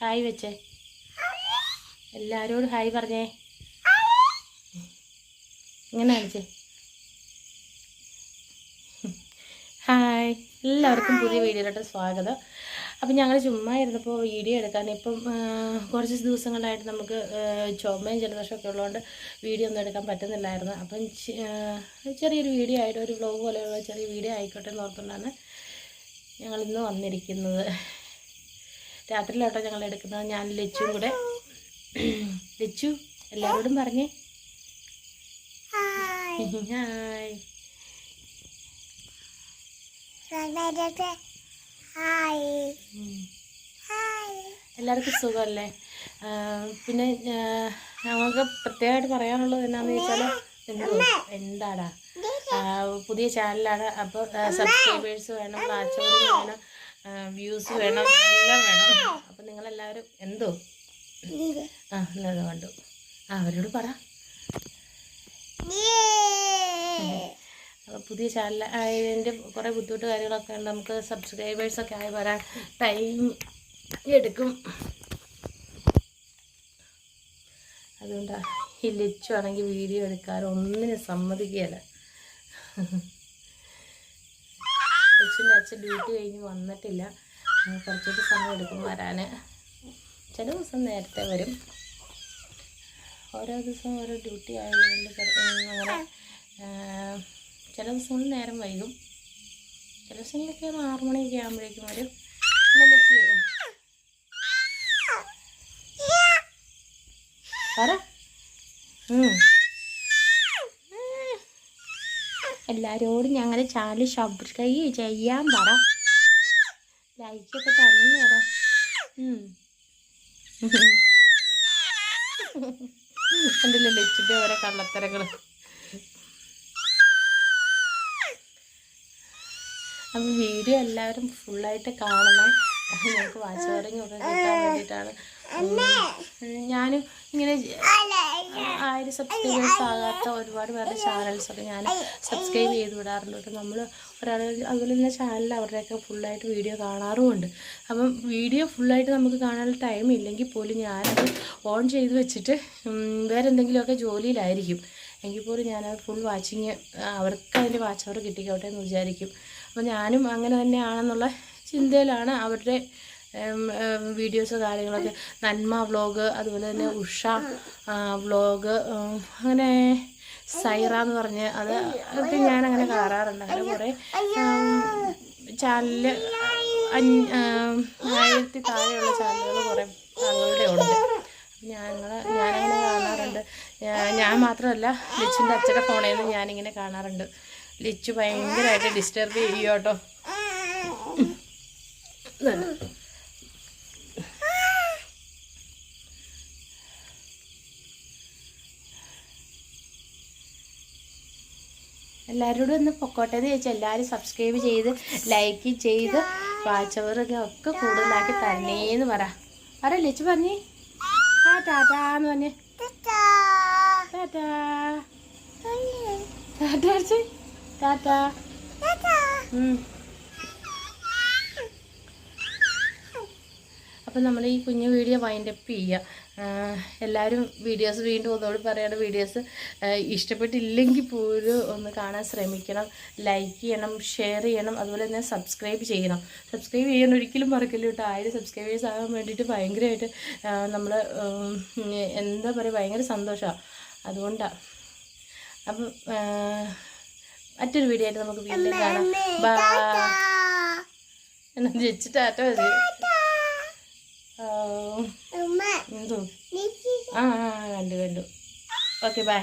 Hi വെച്ചേ. എല്ലാവരോടും hi പറഞ്ഞേ. ഇങ്ങനെ കാണിച്ചേ. ഹായ്. എല്ലാവർക്കും പുതിയ വീഡിയോയിലോട്ട് സ്വാഗതം. അപ്പം ഞങ്ങൾ ചുമ്മാ ഇരുന്നപ്പോൾ വീഡിയോ എടുക്കാൻ ഇപ്പം കുറച്ച് ദിവസങ്ങളായിട്ട് നമുക്ക് ചുമയും ജലദോഷമൊക്കെ ഉള്ളതുകൊണ്ട് വീഡിയോ ഒന്നും എടുക്കാൻ പറ്റുന്നില്ലായിരുന്നു. അപ്പം ചെറിയൊരു വീഡിയോ ആയിട്ട് ഒരു വ്ലോഗ് പോലെയുള്ള ചെറിയ വീഡിയോ ആയിക്കോട്ടെ എന്ന് ഓർത്തുകൊണ്ടാണ് ഞങ്ങളിന്ന് വന്നിരിക്കുന്നത്. രാത്രിയിലോട്ടോ ഞങ്ങൾ എടുക്കുന്നത്. ഞാൻ ലച്ചും കൂടെ. ലച്ചു എല്ലാവരോടും പറഞ്ഞേ. ഹായ്. എല്ലാവർക്കും സുഖമല്ലേ? പിന്നെ ഞങ്ങൾക്ക് പ്രത്യേകമായിട്ട് പറയാനുള്ളത് എന്നാന്ന് ചോദിച്ചാൽ എന്തോ എന്താടാ? പുതിയ ചാനലാണ്. അപ്പോൾ സബ്സ്ക്രൈബേഴ്സ് വേണം വാച്ചോറിങ് വേണം. വ്യൂസ് വേണം എല്ലാം വേണം. അപ്പം നിങ്ങളെല്ലാവരും എന്തോ? ആ എന്നത് കണ്ടു. ആ അവരോട് പറ. അപ്പോൾ പുതിയ ചാനൽ അതിന്റെ കുറേ ബുദ്ധിമുട്ട് കാര്യങ്ങളൊക്കെ ഉണ്ട്. നമുക്ക് സബ്സ്ക്രൈബേഴ്സൊക്കെ ആയി വരാൻ ടൈം എടുക്കും. അതുകൊണ്ടാണ് ഈ ലിച്ചു ആണെങ്കിൽ വീഡിയോ എടുക്കാറ് ഒന്നിനും സമ്മതിക്കുകയില്ല. ലച്ചുന്റെ അച്ഛൻ ഡ്യൂട്ടി കഴിഞ്ഞ് വന്നിട്ടില്ല. കുറച്ചൊക്കെ സമയം എടുക്കും വരാൻ ചില ദിവസം നേരത്തെ വരും. ഓരോ ദിവസം ഓരോ ഡ്യൂട്ടി ആയതുകൊണ്ട് അങ്ങനെ ചില ദിവസങ്ങളിൽ നേരം വൈകും. ചില ദിവസങ്ങളിലൊക്കെ ആറു മണിയൊക്കെ ആകുമ്പോഴേക്കും വരും. ഇല്ല പറ എല്ലാവരോടും ഞങ്ങളുടെ ചാനൽ സബ്സ്ക്രൈബ് ചെയ്യാൻ പറ. ലൈക്കൊക്കെ തന്നെ പറ. കണ്ടില്ലേ ലച്ചിന്റെ ഓരോ കള്ളത്തരങ്ങൾ അപ്പം വീഡിയോ എല്ലാവരും ഫുള്ളായിട്ട് കാണണം. ഞങ്ങൾക്ക് വാച്ച് ഒക്കെ കിട്ടാൻ വേണ്ടിയിട്ടാണ്. ഞാനും ഇങ്ങനെ ആയിരം സബ്സ്ക്രൈബേഴ്സ് ആകാത്ത ഒരുപാട് പേരുടെ ചാനൽസൊക്കെ ഞാൻ സബ്സ്ക്രൈബ് ചെയ്ത് വിടാറുണ്ട്. നമ്മൾ ഒരാൾ അതുപോലെ തന്നെ ചാനലിൽ അവരുടെയൊക്കെ ഫുള്ളായിട്ട് വീഡിയോ കാണാറുമുണ്ട്. അപ്പം വീഡിയോ ഫുള്ളായിട്ട് നമുക്ക് കാണാൻ ടൈം ഇല്ലെങ്കിൽ പോലും ഞാനത് ഓൺ ചെയ്ത് വെച്ചിട്ട് വേറെ എന്തെങ്കിലുമൊക്കെ ജോലിയിലായിരിക്കും. എങ്കിൽ പോലും ഞാനത് ഫുൾ വാച്ചിങ് അവർക്ക് അതിന്റെ വാച്ച് അവർ കിട്ടിക്കോട്ടെ എന്ന് വിചാരിക്കും. അപ്പോൾ ഞാനും അങ്ങനെ തന്നെയാണെന്നുള്ള ചിന്തയിലാണ് അവരുടെ വീഡിയോസ് കാര്യങ്ങളൊക്കെ. നന്മ വ്ളോഗ് അതുപോലെ തന്നെ ഉഷ വ്ളോഗ് അങ്ങനെ സൈറ എന്ന് പറഞ്ഞ് അത് അതൊക്കെ ഞാൻ അങ്ങനെ കാണാറുണ്ട്. അങ്ങനെ കുറേ ചാനലിൽ ആയിരത്തി താഴെയുള്ള ചാനലുകൾ കുറേ ആളുകളുടെ ഉണ്ട് ഞങ്ങൾ ഞാനങ്ങനെ കാണാറുണ്ട് ഞാ- ഞാൻ മാത്രമല്ല ലിച്ചിന്റെ അച്ഛന്റെ ഫോണിൽ നിന്ന് ഞാനിങ്ങനെ കാണാറുണ്ട്. ലിച്ചു ഭയങ്കരമായിട്ട് ഡിസ്റ്റർബ് ചെയ്യും കേട്ടോ. എല്ലാവരോടും ഒന്ന് പൊക്കോട്ടെ എന്ന് ചോദിച്ചാൽ എല്ലാവരും സബ്സ്ക്രൈബ് ചെയ്ത് ലൈക്ക് ചെയ്ത് വാച്ചവറൊക്കെ ഒക്കെ കൂടുതലാക്കി തരണേന്ന് പറ. പറ ലിച്ചു പറഞ്ഞേ. ആ ടാറ്റാന്ന് പറഞ്ഞേ. ടാറ്റാ ഉം. അപ്പം നമ്മൾ ഈ കുഞ്ഞു വീഡിയോ വൈൻഡ് അപ്പ് ചെയ്യുക എല്ലാവരും വീഡിയോസ് വീണ്ടും ഒന്നുകൂടി പറയണം. വീഡിയോസ് ഇഷ്ടപ്പെട്ടില്ലെങ്കിൽ പോലും ഒന്ന് കാണാൻ ശ്രമിക്കണം. ലൈക്ക് ചെയ്യണം ഷെയർ ചെയ്യണം അതുപോലെ തന്നെ സബ്സ്ക്രൈബ് ചെയ്യണം. സബ്സ്ക്രൈബ് ചെയ്യാൻ ഒരിക്കലും മറക്കില്ല കേട്ടോ. ആയിരം സബ്സ്ക്രൈബേഴ്സ് ആകാൻ വേണ്ടിയിട്ട് ഭയങ്കരമായിട്ട് നമ്മൾ എന്താ പറയുക ഭയങ്കര സന്തോഷമാണ് അതുകൊണ്ടാണ് അപ്പം മറ്റൊരു വീഡിയോ ആയിട്ട് നമുക്ക് വീണ്ടും കാണാം. ബാ. എന്നാ ചേച്ചി ടാറ്റ. മതി ആ, എന്തോ? ആ കണ്ടു കണ്ടു. Okay bye!